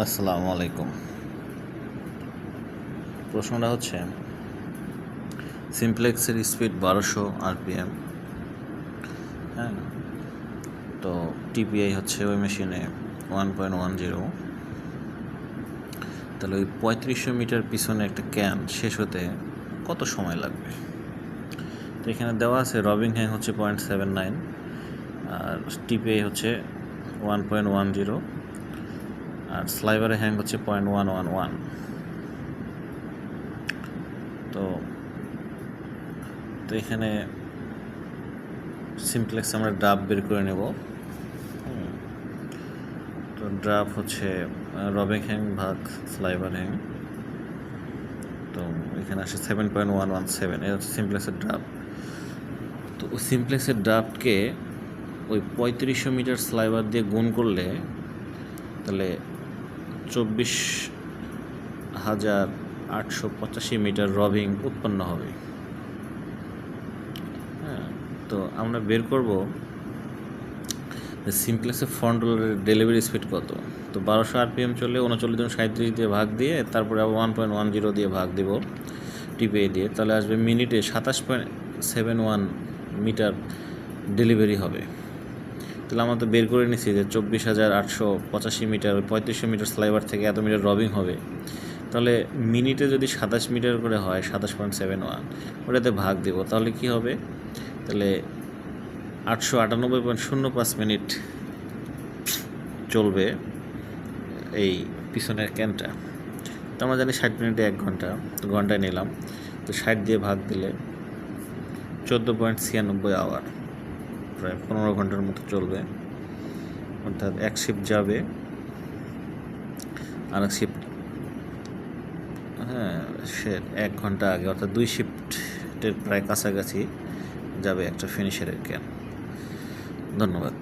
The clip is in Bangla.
আসসালামু আলাইকুম। প্রশ্নটা হচ্ছে, সিমপ্লেক্সের স্পিড বারোশো আরপিএম। হ্যাঁ তো টিপিআই হচ্ছে ওই মেশিনে ওয়ান পয়েন্ট ওয়ান জিরো। তাহলে ওই পঁয়ত্রিশশো মিটার পিছনে একটা ক্যান শেষ হতে কত সময় লাগবে? তো এখানে দেওয়া আছে রবিং হ্যাং হচ্ছে পয়েন্ট সেভেন নাইন, আর টিপিআই হচ্ছে ওয়ান পয়েন্ট ওয়ান জিরো। আর স্লাইভারের হ্যাং হচ্ছে পয়েন্ট ওয়ান ওয়ান ওয়ান তো তো এখানে সিমপ্লেক্স আমরা ডাব বের করে নেব। তো ড্রাফ হচ্ছে রবিং হ্যাং ভাগ স্লাইভার হ্যাং তো এখানে আসে seven point one one seven এটা হচ্ছে সিমপ্লেক্সের ড্রাফট তো ওই সিমপ্লেক্সের ড্রাফটকে ওই পঁয়ত্রিশশো মিটার স্লাইভার দিয়ে গুণ করলে তাহলে চব্বিশ হাজার আটশো পঁচাশি মিটার রবিং উৎপন্ন হবে। হ্যাঁ তো আমরা বের করব। সিমপ্লেক্সের ফ্রন্ট রোলারের ডেলিভারি স্পিড কত? তো বারোশো আরপিএম চলে উনচল্লিশ জন সাঁত্রিশ দিয়ে ভাগ দিয়ে তারপরে আবার ওয়ান পয়েন্ট ওয়ান জিরো দিয়ে ভাগ দিব টিপিএ দিয়ে। তাহলে আসবে মিনিটে সাতাশ point seven one metre delivery হবে। তাহলে আমরা তো বের করে নিছি যে চব্বিশ হাজার আটশো পঁচাশি মিটার, পঁয়ত্রিশশো মিটার স্লাইভার থেকে এত মিটার রবিং হবে। তাহলে মিনিটে যদি সাতাশ মিটার করে হয়, সাতাশ পয়েন্ট সেভেন ওয়ান, ওটাতে ভাগ দেব, তাহলে কি হবে? তাহলে আটশো আটানব্বই পয়েন্ট শূন্য পাঁচ মিনিট চলবে এই পিছনের ক্যানটা। তো আমরা জানি ষাট মিনিটে এক ঘণ্টা, তো ঘন্টায় নিলাম। তো ষাট দিয়ে ভাগ দিলে চোদ্দ পয়েন্ট ছিয়ানব্বই আওয়ার প্রায় পনেরো ঘণ্টার মতো চলবে। অর্থাৎ এক শিফট যাবে আর এক শিফট হ্যাঁ সে এক ঘণ্টা আগে, অর্থাৎ দুই শিফটের প্রায় কাছাকাছি যাবে একটা ফিনিশারের ক্যান ধন্যবাদ।